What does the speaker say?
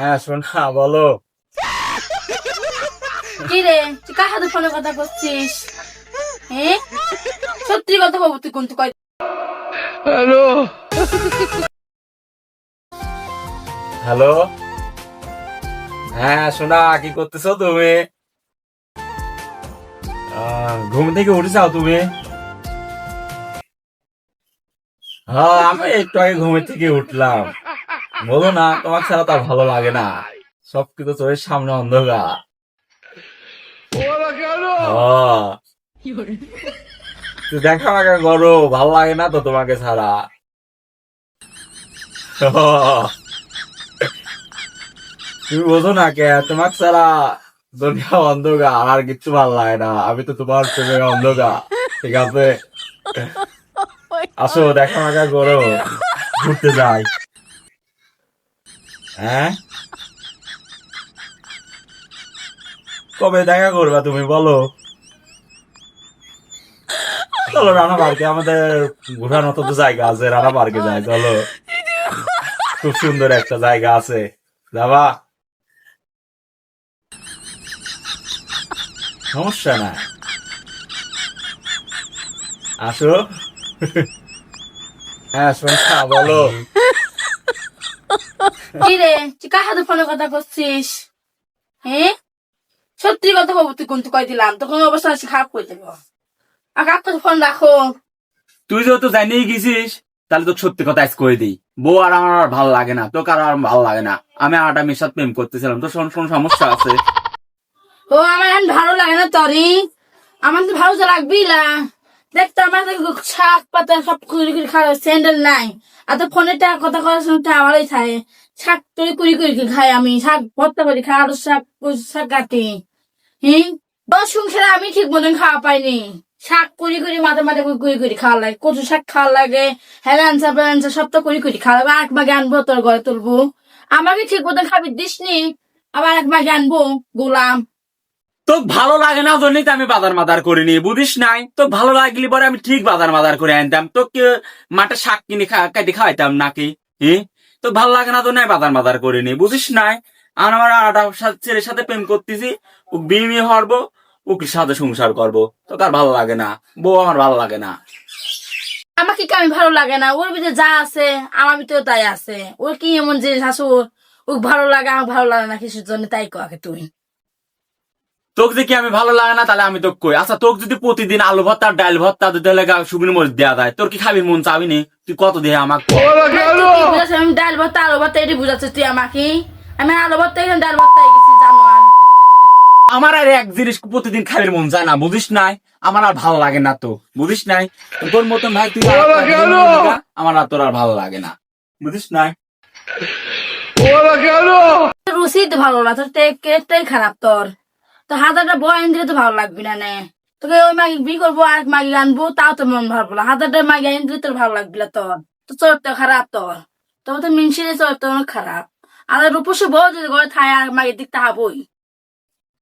হ্যাঁ শোনা বলো। কি রে তুই কার সাথে ফোনে কথা করছিস? হ্যাঁ সত্যি কথা বলব তুই কোন তুই কয় হ্যালো? হ্যাঁ শোনা কি করতেছো তুমি? আহ, ঘুম থেকে উঠেছাও তুমি? হ্যাঁ আমি একটু আগে ঘুমের থেকে উঠলাম। বলো না তোমার ছাড়া তো আর ভালো লাগে না। সবকিছু চোখের সামনে অন্ধকার। দেখা আমাকে করো ভালো লাগে না তো তোমাকে ছাড়া। তুমি বোঝো না কে তোমার ছাড়া দুনিয়া অন্ধকার আর কিচ্ছু ভালো লাগে না। আমি তো তোমার প্রেমে অন্ধকার ঠিক আছে? আসো দেখা মাকা করো ঘুরতে যাই। হ্যাঁ? কবে দেখা করবা তুমি, বলো? চলো, রানা পার্কে, আমাদের ঘোরার মতো তো জায়গা আছে, রানা পার্কে যাই, চলো। খুব সুন্দর একটা জায়গা আছে। যাবা? সমস্যা না। আসো। হ্যাঁ শোনা বলো। কি রে তুই কার সাথে ফোনে কথা করছিস? হ্যাঁ? সত্যি কথা বলব তুই কয় দিলাম তখন অবস্থা আছে খারাপ করে দেবো। আর কার কাছে ফোন রাখো? তুই যেহেতু জানিয়ে গেছিস তাহলে তোকে সত্যি কথা আজ করে দিই। বউ আর আমার আর ভালো লাগে না তোকে আর আমার ভালো লাগে না। আমি আর মেয়ের সাথে প্রেম করতেছিলাম তোর শোন শোন সমস্যা আছে। ও আমার এখন ভালো লাগে না তরি। আমার তো ভালো তো লাগবেই না। দেখতো আমার তো শাক পাতা সব কুড়ি কুড়ি খাওয়া স্যান্ডেল নাই। আর তো ফোনে কথা করার সময় আমারই থাকে। শাক তরি কুড়ি কুড়ি করে খাই আমি, শাক ভর্তা করে খাই আলু শাক শাক কাটি। হ্যাঁ দশ সংসারে আমি ঠিক মতন খাওয়া পাইনি। শাক কুড়ি কুড়ি মাঝে মাঝে করে কুড়ি কুড়ি খাওয়া লাগে, কচু শাক খাওয়া লাগে হেলানসা বেলানসা সব তো কুড়ি কুড়ি খাওয়া লাগে এক মাগে আনব, তোর ঘরে তুলবো। আমাকে ঠিক মতন খাবি দিসনি, আবার এক মাগে আনব, গোলাম। তোকে ভালো লাগে না জন্যই তো আমি বাজার মাদার করিনি, বুঝিস নাই? তো ভালো লাগলি পরে আমি ঠিক বাজার মাদার করে আনতাম। তোকে মাঠে শাক কিনে কাটি খাওয়াইতাম নাকি? হ্যাঁ তো ভালো লাগে না তো নাই বাজার মাদার করিনি, বুঝিস নাই? আমার আটা ছেলের সাথে প্রেম করতেছি, ও বিয়ে হরবো ওকে সাথে সংসার করব। তো আর ভালো লাগে না, বউ আমার ভালো লাগে না। আমাকে কি আমি ভালো লাগে না? ওর ভিতরে যা আছে, আমার ভিতরে তাই আছে। ওর কি এমন জিনিস আছে ও ভালো লাগে আমার ভালো লাগে না, কিছুর জন্য তাই ককে তুই তোকে দেখি আমি ভালো লাগে না তাহলে আমি তোকে কই? আচ্ছা তোকে যদি প্রতিদিন আলু ভর্তা ডাল ভর্তা দিতে হলে শুকনো মরিচ দেওয়া যায় তোর কি খাবি মন চাবি নি? তুই কত দিয়ে আমাকে আমি ডাল ভর্তা আলু ভর্তা এটি বুঝাচ্ছিস তুই আমাকে? আমি আলু ভর্তা এখানে ডাল ভর্তা গেছি জানো আর আমার আর এক জিনিস প্রতিদিন খাবির মন যায় না বুঝিস নাই? আমার আর ভালো লাগে না তো বুঝিস নাই? তোর মতন ভাই তুই আমার আর তোর আর ভালো লাগে না বুঝিস নাই? তোর রুচি তো ভালো না তোর টেস্টটাই খারাপ তোর। তো হাজারটা বয়ান দিলে তো ভালো লাগবে না নে। তোকে ওই মাগি বি করব আর মাগি আনব, তাও তো মন ভালো না। হাজারটা মাগি আনি দিলে তোর ভালো লাগবে না তোর। তো চরিত্র খারাপ তোর। তবে তো মিনসিরে চরিত্র অনেক খারাপ। আর রূপসী বউ যদি ঘরে থায় আর মাগির দিক তাহাবই।